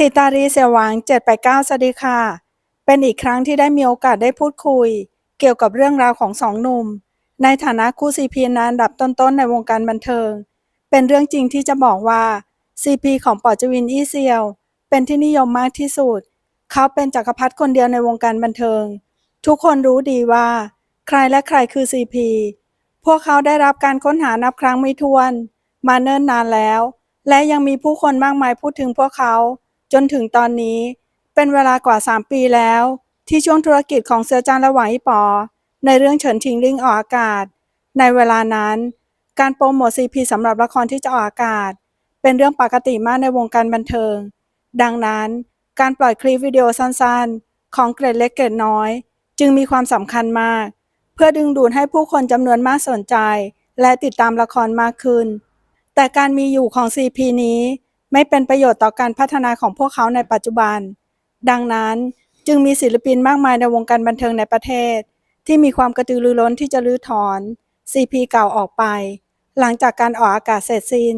ทิตารีเสียหวัง 789 สวัสดีค่ะ เป็นอีกครั้งที่ได้มีโอกาสได้พูดคุย เกี่ยวกับเรื่องราวของสองหนุ่ม ในฐานะคู่ซีพีนอันดับต้นๆ ในวงการบันเทิง เป็นเรื่องจริงที่จะบอกว่าซีพีของปอจวินอี้เซียว เป็นที่นิยมมากที่สุด เขาเป็นจักรพรรดิคนเดียวในวงการบันเทิง ทุกคนรู้ดีว่า ใครและใครคือซีพีพวกเขาได้รับการค้นหานับครั้งไม่ถ้วน มาเนิ่นนานแล้ว และยังมีผู้คนมากมายพูดถึงพวกเขา จนถึงตอนนี้เป็นเวลากว่า 3 ปีแล้ว ที่ช่วงธุรกิจของเสือจานละหวายปอ ในเรื่องเฉินทิงลิงออกอากาศ ในเวลานั้น การโปรโมทซีพีสำหรับละครที่จะออกอากาศ เป็นเรื่องปกติมากในวงการบันเทิง ดังนั้นการปล่อยคลิปวิดีโอสั้นๆ ของเกรดเล็กเกรดน้อย จึงมีความสำคัญมาก เพื่อดึงดูดให้ผู้คนจำนวนมากสนใจ และติดตามละครมากขึ้น แต่การมีอยู่ของ CP นี้ ไม่เป็นประโยชน์ต่อการพัฒนาของพวกเขาในปัจจุบัน ดังนั้นจึงมีศิลปินมากมายในวงการบันเทิงในประเทศ ที่มีความกระตือรือร้นที่จะรื้อถอน CP เก่าออกไป หลังจากการออกอากาศเสร็จสิ้น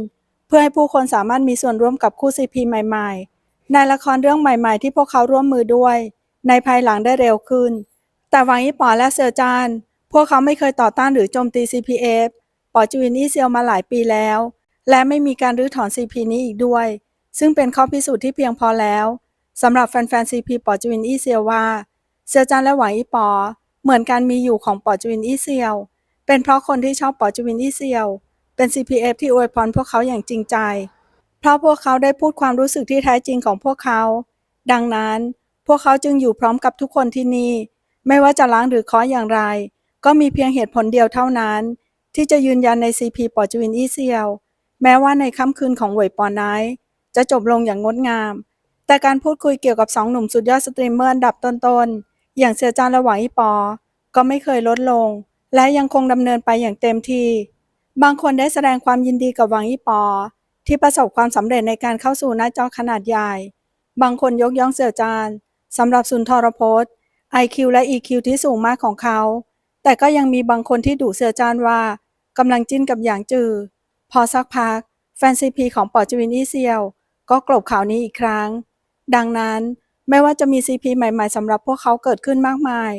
เพื่อให้ผู้คนสามารถมีส่วนร่วมกับคู่ CP ใหม่ ๆ ในละครเรื่องใหม่ ๆ ที่พวกเขาร่วมมือด้วย ในภายหลังได้เร็วขึ้น แต่หวังยี่ปอและเซอร์จานพวกเขาไม่เคยต่อต้านหรือโจมตี CPF ปอจูวินอีเซียวมาหลายปีแล้ว และไม่มีการรื้อถอน CP นี้อีกด้วย ซึ่งเป็นข้อพิสูจน์ที่เพียงพอแล้วสำหรับแฟนๆ CP ปอจวินอี้เซียวว่า เซียวจานและหวังยี่ป๋อเหมือนการมีอยู่ของปอจวินอี้เซียว เป็นเพราะคนที่ชอบปอจวินอี้เซียว เป็น CPF ที่อวยพรพวกเขาอย่างจริงใจ เพราะพวกเขาได้พูดความรู้สึกที่แท้จริงของพวกเขา ดังนั้นพวกเขาจึงอยู่พร้อมกับทุกคนที่นี่ ไม่ว่าจะล้างหรือคาะอย่างไร ก็มีเพียงเหตุผลเดียวเท่านั้น ที่จะยืนยันใน CP ปอจวินอี้เซียว แม้ว่าในค่ำคืนของเวยปอนไนท์จะจบลงอย่างงดงาม แต่การพูดคุยเกี่ยวกับสองหนุ่มสุดยอดสตรีมเมอร์อันดับต้นๆ อย่างเซียจานและหวังอีปอ ก็ไม่เคยลดลง และยังคงดำเนินไปอย่างเต็มที่ บางคนได้แสดงความยินดีกับหวังอีปอ ที่ประสบความสำเร็จในการเข้าสู่หน้าจอขนาดใหญ่ บางคนยกย่องเสี่ยจานสำหรับสุนทรพจน์ IQ และ EQ ที่สูงมากของเขา แต่ก็ยังมีบางคนที่ดุเสือจานว่ากำลังจิ้นกับอย่างจือ พอสักพัก แฟนซีพีของปอจวินอีเซียว ก็กลบข่าวนี้อีกครั้ง ดังนั้นไม่ว่าจะมีซีพีใหม่ๆสำหรับพวกเขาเกิดขึ้นมากมาย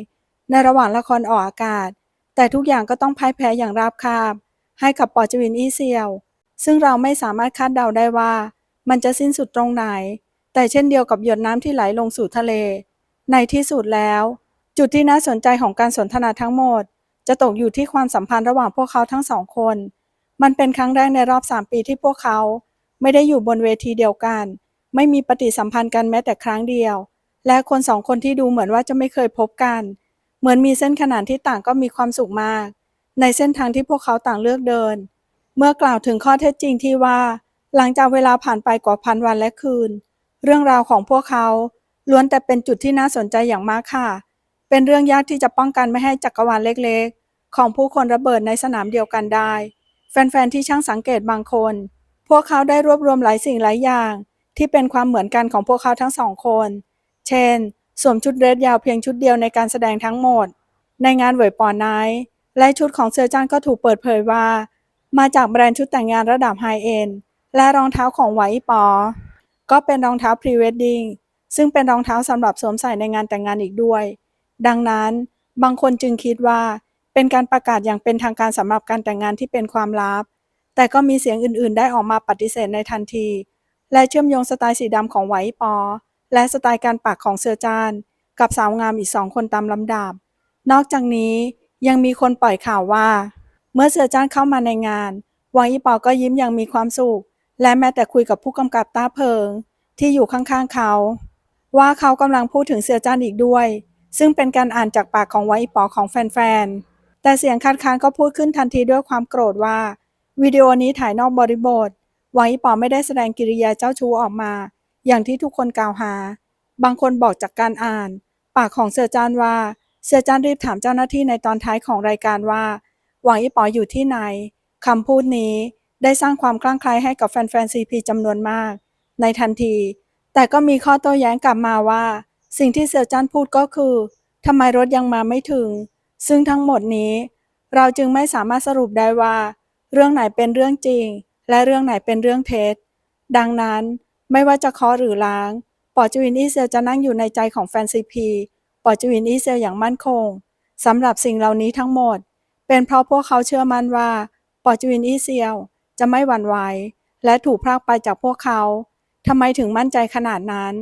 ในระหว่างละครออกอากาศ แต่ทุกอย่างก็ต้องพ่ายแพ้อย่างราบคาบ ให้กับปอจวินอีเซียว ซึ่งเราไม่สามารถคาดเดาได้ว่า มันจะสิ้นสุดตรงไหน แต่เช่นเดียวกับหยดน้ำที่ไหลลงสู่ทะเล ในที่สุดแล้ว จุดที่น่าสนใจของการสนทนาทั้งหมด จะตกอยู่ที่ความสัมพันธ์ระหว่างพวกเขาทั้งสองคน มันเป็นครั้งแรกในรอบ 3 ปีที่พวกเขา ไม่ได้อยู่บนเวทีเดียวกัน ไม่มีปฏิสัมพันธ์กันแม้แต่ครั้งเดียว และคนสองคนที่ดูเหมือนว่าจะไม่เคยพบกัน เหมือนมีเส้นขนานที่ต่างก็มีความสุขมาก ในเส้นทางที่พวกเขาต่างเลือกเดิน เมื่อกล่าวถึงข้อเท็จจริงที่ว่า หลังจากเวลาผ่านไปกว่าพันวันและคืน เรื่องราวของพวกเขาล้วนแต่เป็นจุดที่น่าสนใจอย่างมากค่ะ เป็นเรื่องยากที่จะป้องกันไม่ให้จักรวาลเล็กๆ ของผู้คนระเบิดในสนามเดียวกันได้ แฟนๆ ที่ช่างสังเกตบางคน พวกเขาได้รวบรวมหลายสิ่งหลายอย่าง ที่เป็นความเหมือนกันของพวกเขาทั้งสองคน เช่น สวมชุดเดรสยาวเพียงชุดเดียวในการแสดงทั้งหมด ในงานเวยปอนไนท์และชุดของเซอร์จานก็ถูกเปิดเผยว่า มาจากแบรนด์ชุดแต่งงานระดับไฮเอ็นและรองเท้าของไวปอ ก็เป็นรองเท้าพรีเวดดิ้งซึ่งเป็นรองเท้าสำหรับสวมใส่ในงานแต่งงานอีกด้วย ดังนั้น บางคนจึงคิดว่า เป็นการประกาศอย่างเป็นทางการสำหรับการแต่งงานที่เป็นความลับ แต่ก็มีเสียงอื่นๆ ได้ออกมาปฏิเสธในทันที และเชื่อมโยงสไตล์สีดำของไหวปอ และสไตล์การปักของเซอร์จาน กับสาวงามอีกสองคนตามลำดับ นอกจากนี้ยังมีคนปล่อยข่าวว่า เมื่อเซอร์จานเข้ามาในงานหวังอีปอก็ยิ้มอย่างมีความสุข และแม้แต่คุยกับผู้กำกับต้าเพิง ที่อยู่ข้างๆเขา ว่าเขากำลังพูดถึงเซียจานอีกด้วย ซึ่งเป็นการอ่านจากปากของไวปอของแฟนๆ แต่เสียงคัดค้านก็พูดขึ้นทันทีด้วยความโกรธว่า วิดีโอนี้ถ่ายนอกบริบท ไวปอไม่ได้แสดงกิริยาเจ้าชู้ออกมา อย่างที่ทุกคนกล่าวหา บางคนบอกจากการอ่าน ปากของเซียจานว่าเซียจานรีบถามเจ้าหน้าที่ในตอนท้ายของรายการว่าหวังอีปออยู่ที่ไหนคำพูดนี้ได้สร้างความคลั่งไคล้ให้กับแฟนๆซีพีจำนวนมาก ในทันที แต่ก็มีข้อโต้แย้งกลับมาว่า สิ่งที่เซียวจันพูดก็คือทำไมรถยังมาไม่ถึง ซึ่งทั้งหมดนี้ เราจึงไม่สามารถสรุปได้ว่า เรื่องไหนเป็นเรื่องจริง และเรื่องไหนเป็นเรื่องเท็จ ดังนั้นไม่ว่าจะเคาะหรือล้างปอจูอินอีเซียวจะนั่งอยู่ในใจของแฟนซีพีปอจูอินอีเซียวอย่างมั่นคงสำหรับสิ่งเหล่านี้ทั้งหมด เป็นเพราะพวกเขาเชื่อมั่นว่าปอจูอินอีเซียวจะไม่หวั่นไหวและถูกพรากไปจากพวกเขาทำไมถึงมั่นใจขนาดนั้น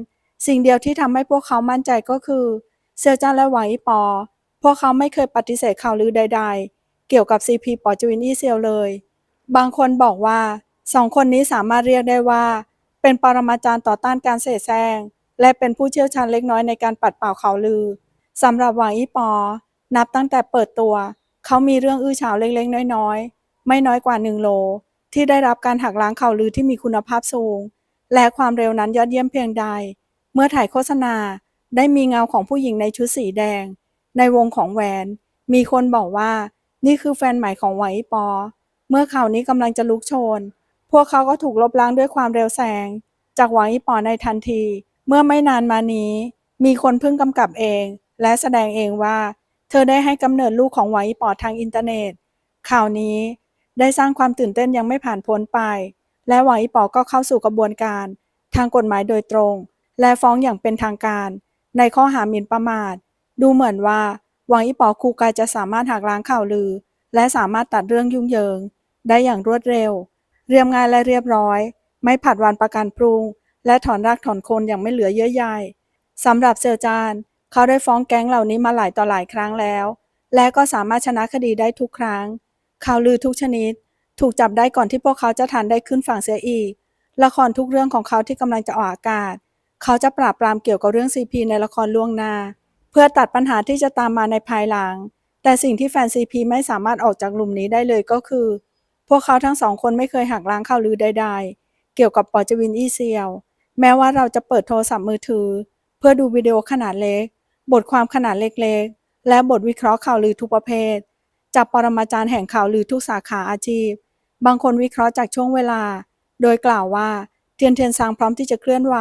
สิ่งเดียวที่ทำให้พวกเขามั่นใจก็คือ เซียวจ้าและหวังอีปอ วกเขาไม่เคยปฏิเสธข่าวลือใด ๆ เกี่ยวกับซีพีปอจูอินอีเซียวเลย บางคนบอกว่าสองคนนี้สามารถเรียกได้ว่า เป็นปรมาจารย์ต่อต้านการเสแสร้งและเป็นผู้เชี่ยวชาญเล็กน้อยในการปัดเป่าข่าวลือสำหรับหวังอีปอ นับตั้งแต่เปิดตัว เขามีเรื่องอื้อฉาวเล็กๆ น้อยๆ ไม่น้อยกว่าหนึ่งโล ที่ได้รับการหักล้างข่าวลือที่มีคุณภาพสูง และความเร็วนั้นยอดเยี่ยมเพียงใด เมื่อถ่ายโฆษณาได้มีเงาของผู้หญิงในชุดสีแดง ในวงของแหวน มีคนบอกว่า นี่คือแฟนใหม่ของหวปอ เมื่อข่าวนี้กำลังจะลุกโชน พวกเขาก็ถูกลบล้างด้วยความเร็วแสงจากหวปอในทันที เมื่อไม่นานมานี้ มีคนเพิ่งกำกับเอง และแสดงเองว่า เธอได้ให้กำเนิดลูกของหวปอทางอินเทอร์เน็ต ข่าวนี้ได้สร้างความตื่นเต้นยังไม่ผ่านพ้นไป และหวปอก็เข้าสู่กระบวนการ ทางกฎหมายโดยตรง และฟ้องอย่างเป็นทางการ ในข้อหาหมิ่นประมาท ดูเหมือนว่าหวังอีปอคูกายจะสามารถหักล้างข่าวลือ และสามารถตัดเรื่องยุ่งเหยิง ได้อย่างรวดเร็ว เรียบง่ายและเรียบร้อย ไม่ผัดวันประกันปรุง และถอนรากถอนโคนอย่างไม่เหลือเยื่อใยสำหรับเซอร์จาน เขาได้ฟ้องแก๊งเหล่านี้มาหลายต่อหลายครั้งแล้ว และก็สามารถชนะคดีได้ทุกครั้ง ข่าวลือทุกชนิด ถูกจับได้ก่อนที่พวกเขาจะทันได้ขึ้นฝั่งเสียอีก ละครทุกเรื่องของเขาที่กำลังจะออกอากาศ เขาจะปราบปรามเกี่ยวกับเรื่องซีพีในละครล่วงหน้า เพื่อตัดปัญหาที่จะตามมาในภายหลัง แต่สิ่งที่แฟนซีพีไม่สามารถออกจากหลุมนี้ได้เลยก็คือ พวกเขาทั้งสองคนไม่เคยหักล้างข่าวลือใดๆ เกี่ยวกับปอจวินอีเซียว แม้ว่าเราจะเปิดโทรศัพท์มือถือ เพื่อดูวิดีโอขนาดเล็ก บทความขนาดเล็กๆ และบทวิเคราะห์ข่าวลือทุกประเภท จากปรมาจารย์แห่งข่าวลือทุกสาขาอาชีพ บางคนวิเคราะห์จากช่วงเวลา โดยกล่าวว่าเทียนเทียนซางพร้อมที่จะเคลื่อนไหว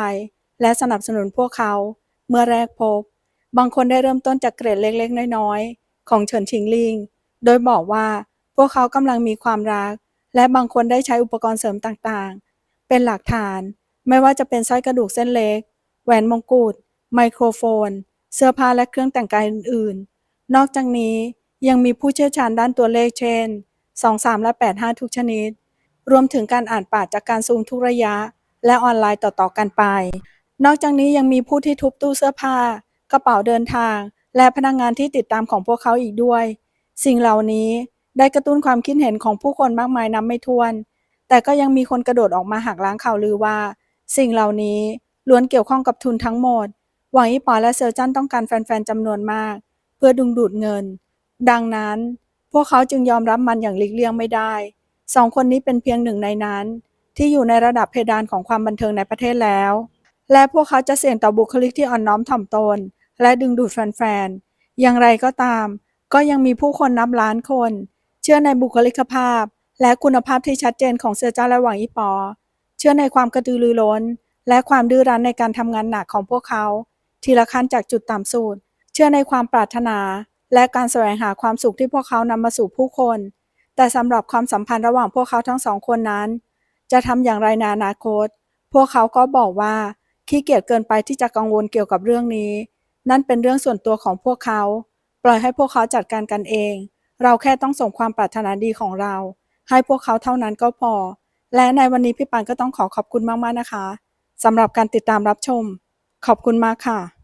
และสนับสนุนพวกเขา เมื่อแรกพบ บางคนได้เริ่มต้นจากเกรดเล็กๆ น้อยๆ ของเฉินชิงลิง โดยบอกว่าพวกเขากำลังมีความรัก และบางคนได้ใช้อุปกรณ์เสริมต่างๆ เป็นหลักฐาน ไม่ว่าจะเป็นสร้อยกระดูกเส้นเล็ก แหวนมงกุฎ ไมโครโฟน เสื้อผ้าและเครื่องแต่งกายอื่นๆ นอกจากนี้ยังมีผู้เชี่ยวชาญด้านตัวเลขเช่น 2 3 และ 8 5 ทุกชนิด รวมถึงการอ่านปากจากการซูมทุกระยะ และออนไลน์ต่อๆกันไป นอกจากนี้ยังมีผู้ที่ทุบตู้เสื้อผ้า กระเป๋าเดินทาง และพนักงงานที่ติดตามของพวกเขาอีกด้วย สิ่งเหล่านี้ได้กระตุ้นความคิดเห็นของผู้คนมากมายนับไม่ถ้วน แต่ก็ยังมีคนกระโดดออกมาหักล้างข่าวลือว่า สิ่งเหล่านี้ล้วนเกี่ยวข้องกับทุนทั้งหมด หวังอีปอและเซอร์จันต้องการแฟนๆจำนวนมาก เพื่อดึงดูดเงิน ดังนั้น พวกเขาจึงยอมรับมันอย่างหลีกเลี่ยงไม่ได้ สองคนนี้เป็นเพียงหนึ่งในนั้น ที่อยู่ในระดับเพดานของความบันเทิงในประเทศแล้ว และพวกเขาจะเสี่ยงต่อบุคลิกที่อ่อนน้อมถ่อมตน และดึงดูดแฟนๆ อย่างไรก็ตาม ก็ยังมีผู้คนนับล้านคน เชื่อในบุคลิกภาพ และคุณภาพที่ชัดเจนของเสือจ้าและหวังอีปอ เชื่อในความกระตือรือร้น และความดื้อรั้นในการทำงานหนักของพวกเขา ทีละขั้นจากจุดต่ำสุด เชื่อในความปรารถนา และการแสวงหาความสุขที่พวกเขานำมาสู่ผู้คน แต่สำหรับความสัมพันธ์ระหว่างพวกเขาทั้งสองคนนั้น จะทำอย่างไรในอนาคต พวกเขาก็บอกว่าขี้เกียจเกินไปที่จะกังวลเกี่ยวกับเรื่องนี้ นั่นเป็นเรื่องส่วนตัวของพวกเขา ปล่อยให้พวกเขาจัดการกันเอง เราแค่ต้องส่งความปรารถนาดีของเรา ให้พวกเขาเท่านั้นก็พอ และในวันนี้พี่ปานก็ต้องขอขอบคุณมากๆนะคะสำหรับการติดตามรับชม ขอบคุณมากค่ะ